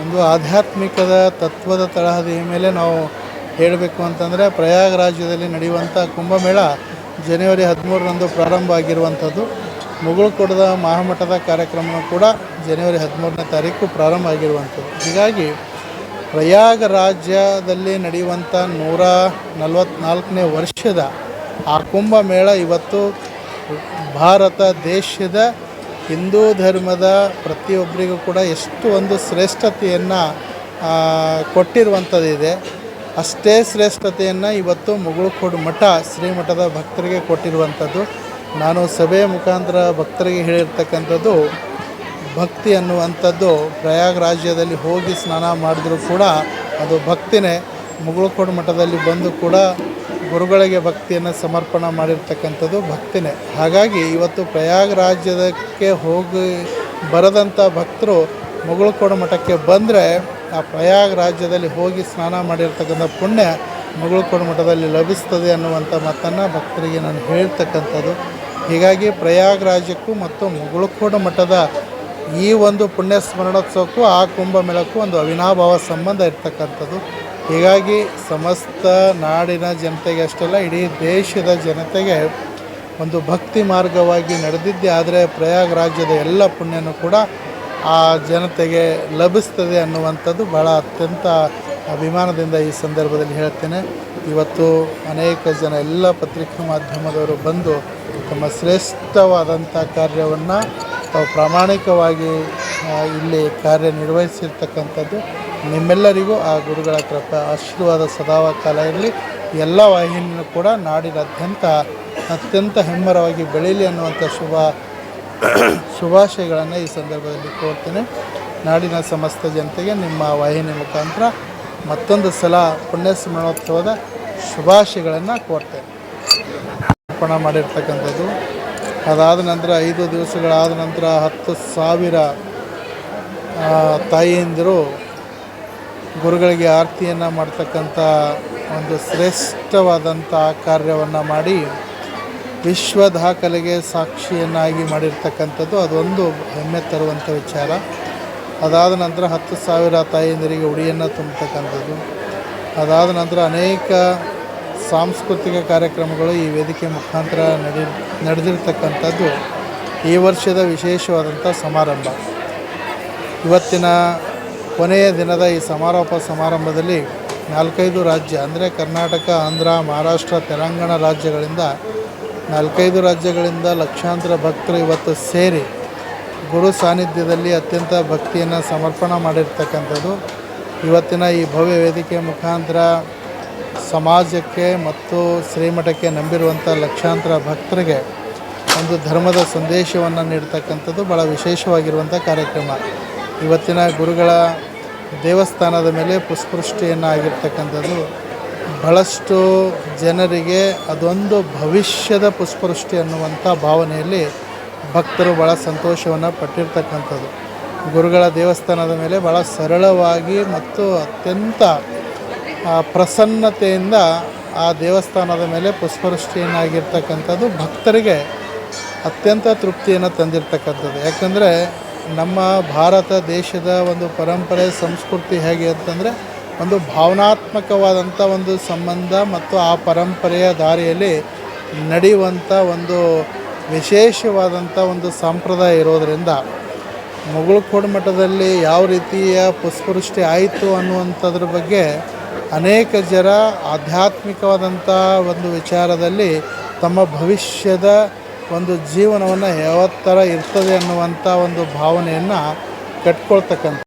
ಒಂದು ಆಧ್ಯಾತ್ಮಿಕದ ತತ್ವದ ತಳಹದಿಯ ಮೇಲೆ ನಾವು ಹೇಳಬೇಕು ಅಂತಂದರೆ ಪ್ರಯಾಗರಾಜ್ಯದಲ್ಲಿ ನಡೆಯುವಂಥ ಕುಂಭಮೇಳ ಜನವರಿ ಹದಿಮೂರರಂದು ಪ್ರಾರಂಭ ಆಗಿರುವಂಥದ್ದು. ಮುಗುಳುಕೊಡದ ಮಹಾಮಠದ ಕಾರ್ಯಕ್ರಮವೂ ಕೂಡ ಜನವರಿ ಹದಿಮೂರನೇ ತಾರೀಕು ಪ್ರಾರಂಭ ಆಗಿರುವಂಥದ್ದು. ಹೀಗಾಗಿ ಪ್ರಯಾಗರಾಜ್ಯದಲ್ಲಿ ನಡೆಯುವಂಥ ನೂರ ನಲವತ್ತ್ನಾಲ್ಕನೇ ವರ್ಷದ ಆ ಕುಂಭಮೇಳ ಇವತ್ತು ಭಾರತ ದೇಶದ ಹಿಂದೂ ಧರ್ಮದ ಪ್ರತಿಯೊಬ್ಬರಿಗೂ ಕೂಡ ಎಷ್ಟು ಒಂದು ಶ್ರೇಷ್ಠತೆಯನ್ನು ಕೊಟ್ಟಿರುವಂಥದ್ದಿದೆ. ಅಷ್ಟೇ ಶ್ರೇಷ್ಠತೆಯನ್ನು ಇವತ್ತು ಮುಗುಳುಕೋಡು ಮಠ ಶ್ರೀಮಠದ ಭಕ್ತರಿಗೆ ಕೊಟ್ಟಿರುವಂಥದ್ದು. ನಾನು ಸಭೆಯ ಮುಖಾಂತರ ಭಕ್ತರಿಗೆ ಹೇಳಿರ್ತಕ್ಕಂಥದ್ದು, ಭಕ್ತಿ ಅನ್ನುವಂಥದ್ದು ಪ್ರಯಾಗ್ ರಾಜ್ಯದಲ್ಲಿ ಹೋಗಿ ಸ್ನಾನ ಮಾಡಿದರೂ ಕೂಡ ಅದು ಭಕ್ತಿನೇ. ಮುಗುಳುಕೋಡು ಮಠದಲ್ಲಿ ಬಂದು ಕೂಡ ಗುರುಗಳಿಗೆ ಭಕ್ತಿಯನ್ನು ಸಮರ್ಪಣ ಮಾಡಿರ್ತಕ್ಕಂಥದ್ದು ಭಕ್ತಿನೇ. ಹಾಗಾಗಿ ಇವತ್ತು ಪ್ರಯಾಗ್ ರಾಜ್ಯದಕ್ಕೆ ಹೋಗಿ ಬರದಂಥ ಭಕ್ತರು ಮುಗುಳ್ಕೋಡ ಮಠಕ್ಕೆ ಬಂದರೆ ಆ ಪ್ರಯಾಗ್ ರಾಜ್ಯದಲ್ಲಿ ಹೋಗಿ ಸ್ನಾನ ಮಾಡಿರ್ತಕ್ಕಂಥ ಪುಣ್ಯ ಮುಗುಳ್ಕೋಡು ಮಠದಲ್ಲಿ ಲಭಿಸ್ತದೆ ಅನ್ನುವಂಥ ಮಾತನ್ನು ಭಕ್ತರಿಗೆ ನಾನು ಹೇಳ್ತಕ್ಕಂಥದ್ದು. ಹೀಗಾಗಿ ಪ್ರಯಾಗ್ ರಾಜ್ಯಕ್ಕೂ ಮತ್ತು ಮುಗುಳ್ಕೋಡ ಮಠದ ಈ ಒಂದು ಪುಣ್ಯ ಸ್ಮರಣೋತ್ಸವಕ್ಕೂ ಆ ಕುಂಭಮೇಳಕ್ಕೂ ಒಂದು ಅವಿನಾಭಾವ ಸಂಬಂಧ ಇರ್ತಕ್ಕಂಥದ್ದು. ಹೀಗಾಗಿ ಸಮಸ್ತ ನಾಡಿನ ಜನತೆಗೆ ಅಷ್ಟೆಲ್ಲ, ಇಡೀ ದೇಶದ ಜನತೆಗೆ ಒಂದು ಭಕ್ತಿ ಮಾರ್ಗವಾಗಿ ನಡೆದಿದ್ದೆ. ಆದರೆ ಪ್ರಯಾಗ್ ರಾಜ್ಯದ ಎಲ್ಲ ಪುಣ್ಯನೂ ಕೂಡ ಆ ಜನತೆಗೆ ಲಭಿಸ್ತದೆ ಅನ್ನುವಂಥದ್ದು ಭಾಳ ಅತ್ಯಂತ ಅಭಿಮಾನದಿಂದ ಈ ಸಂದರ್ಭದಲ್ಲಿ ಹೇಳ್ತೇನೆ. ಇವತ್ತು ಅನೇಕ ಜನ ಎಲ್ಲ ಪತ್ರಿಕಾ ಮಾಧ್ಯಮದವರು ಬಂದು ತಮ್ಮ ಶ್ರೇಷ್ಠವಾದಂಥ ಕಾರ್ಯವನ್ನು ಪ್ರಾಮಾಣಿಕವಾಗಿ ಇಲ್ಲಿ ಕಾರ್ಯನಿರ್ವಹಿಸಿರ್ತಕ್ಕಂಥದ್ದು ನಿಮ್ಮೆಲ್ಲರಿಗೂ ಆ ಗುರುಗಳ ಕೃಪ, ಆಶೀರ್ವಾದ ಸದಾವ ಕಾಲ ಇರಲಿ ಎಲ್ಲ ವಾಹಿನಿಯೂ ಕೂಡ ನಾಡಿನಾದ್ಯಂತ ಅತ್ಯಂತ ಹೆಮ್ಮರವಾಗಿ ಬೆಳೀಲಿ ಅನ್ನುವಂಥ ಶುಭ, ಶುಭಾಶಯಗಳನ್ನು ಈ ಸಂದರ್ಭದಲ್ಲಿ ಕೋರ್ತೇನೆ. ನಾಡಿನ ಸಮಸ್ತ ಜನತೆಗೆ ನಿಮ್ಮ ವಾಹಿನಿ ಮುಖಾಂತರ ಮತ್ತೊಂದು ಸಲ ಪುಣ್ಯ ಸ್ಮರಣೋತ್ಸವದ ಶುಭಾಶಯಗಳನ್ನು ಕೋರ್ತೇನೆ. ಅರ್ಪಣ ಮಾಡಿರ್ತಕ್ಕಂಥದ್ದು. ಅದಾದ ನಂತರ ಐದು ದಿವಸಗಳಾದ ನಂತರ ಹತ್ತು ಸಾವಿರ ತಾಯಿಯಂದಿರು ಗುರುಗಳಿಗೆ ಆರತಿಯನ್ನು ಮಾಡ್ತಕ್ಕಂಥ ಒಂದು ಶ್ರೇಷ್ಠವಾದಂಥ ಕಾರ್ಯವನ್ನು ಮಾಡಿ ವಿಶ್ವ ದಾಖಲೆಗೆ ಸಾಕ್ಷಿಯನ್ನಾಗಿ ಮಾಡಿರ್ತಕ್ಕಂಥದ್ದು ಅದೊಂದು ಹೆಮ್ಮೆ ತರುವಂಥ ವಿಚಾರ. ಅದಾದ ನಂತರ ಹತ್ತು ಸಾವಿರ ತಾಯಂದಿರಿಗೆ ಉಡಿಯನ್ನು ತುಂಬತಕ್ಕಂಥದ್ದು. ಅದಾದ ನಂತರ ಅನೇಕ ಸಾಂಸ್ಕೃತಿಕ ಕಾರ್ಯಕ್ರಮಗಳು ಈ ವೇದಿಕೆ ಮುಖಾಂತರ ನಡೆ, ನಡೆದಿರ್ತಕ್ಕಂಥದ್ದು. ಈ ವರ್ಷದ ವಿಶೇಷವಾದಂಥ ಸಮಾರಂಭ. ಇವತ್ತಿನ ಕೊನೆಯ ದಿನದ ಈ ಸಮಾರೋಪ ಸಮಾರಂಭದಲ್ಲಿ ನಾಲ್ಕೈದು ರಾಜ್ಯ, ಅಂದರೆ ಕರ್ನಾಟಕ, ಆಂಧ್ರ, ಮಹಾರಾಷ್ಟ್ರ, ತೆಲಂಗಾಣ ರಾಜ್ಯಗಳಿಂದ ನಾಲ್ಕೈದು ರಾಜ್ಯಗಳಿಂದ ಲಕ್ಷಾಂತರ ಭಕ್ತರು ಇವತ್ತು ಸೇರಿ ಗುರು ಸಾನ್ನಿಧ್ಯದಲ್ಲಿ ಅತ್ಯಂತ ಭಕ್ತಿಯನ್ನು ಸಮರ್ಪಣೆ ಮಾಡಿರ್ತಕ್ಕಂಥದ್ದು. ಇವತ್ತಿನ ಈ ಭವ್ಯ ವೇದಿಕೆ ಮುಖಾಂತರ ಸಮಾಜಕ್ಕೆ ಮತ್ತು ಶ್ರೀಮಠಕ್ಕೆ ನಂಬಿರುವಂಥ ಲಕ್ಷಾಂತರ ಭಕ್ತರಿಗೆ ಒಂದು ಧರ್ಮದ ಸಂದೇಶವನ್ನು ನೀಡ್ತಕ್ಕಂಥದ್ದು ಭಾಳ ವಿಶೇಷವಾಗಿರುವಂಥ ಕಾರ್ಯಕ್ರಮ. ಇವತ್ತಿನ ಗುರುಗಳ ದೇವಸ್ಥಾನದ ಮೇಲೆ ಪುಷ್ಪವೃಷ್ಟಿಯನ್ನು ಆಗಿರ್ತಕ್ಕಂಥದ್ದು ಬಹಳಷ್ಟು ಜನರಿಗೆ ಅದೊಂದು ಭವಿಷ್ಯದ ಪುಷ್ಪವೃಷ್ಟಿ ಅನ್ನುವಂಥ ಭಾವನೆಯಲ್ಲಿ ಭಕ್ತರು ಭಾಳ ಸಂತೋಷವನ್ನು ಪಟ್ಟಿರ್ತಕ್ಕಂಥದ್ದು. ಗುರುಗಳ ದೇವಸ್ಥಾನದ ಮೇಲೆ ಭಾಳ ಸರಳವಾಗಿ ಮತ್ತು ಅತ್ಯಂತ ಪ್ರಸನ್ನತೆಯಿಂದ ಆ ದೇವಸ್ಥಾನದ ಮೇಲೆ ಪುಷ್ಪವೃಷ್ಟಿಯನ್ನಾಗಿರ್ತಕ್ಕಂಥದ್ದು ಭಕ್ತರಿಗೆ ಅತ್ಯಂತ ತೃಪ್ತಿಯನ್ನು ತಂದಿರತಕ್ಕಂಥದ್ದು. ಯಾಕಂದರೆ ನಮ್ಮ ಭಾರತ ದೇಶದ ಒಂದು ಪರಂಪರೆ, ಸಂಸ್ಕೃತಿ ಹೇಗೆ ಅಂತಂದರೆ, ಒಂದು ಭಾವನಾತ್ಮಕವಾದಂಥ ಒಂದು ಸಂಬಂಧ ಮತ್ತು ಆ ಪರಂಪರೆಯ ದಾರಿಯಲ್ಲಿ ನಡೆಯುವಂಥ ಒಂದು ವಿಶೇಷವಾದಂಥ ಒಂದು ಸಂಪ್ರದಾಯ ಇರೋದರಿಂದ ಮುಗುಳುಕೋಡು ಮಠದಲ್ಲಿ ಯಾವ ರೀತಿಯ ಪುಷ್ಪವೃಷ್ಟಿ ಆಯಿತು ಅನ್ನುವಂಥದ್ರ ಬಗ್ಗೆ ಅನೇಕ ಜನ ಆಧ್ಯಾತ್ಮಿಕವಾದಂಥ ಒಂದು ವಿಚಾರದಲ್ಲಿ ತಮ್ಮ ಭವಿಷ್ಯದ ಒಂದು ಜೀವನವನ್ನು ಯಾವ ಥರ ಇರ್ತದೆ ಅನ್ನುವಂಥ ಒಂದು ಭಾವನೆಯನ್ನು ಕಟ್ಕೊಳ್ತಕ್ಕಂಥ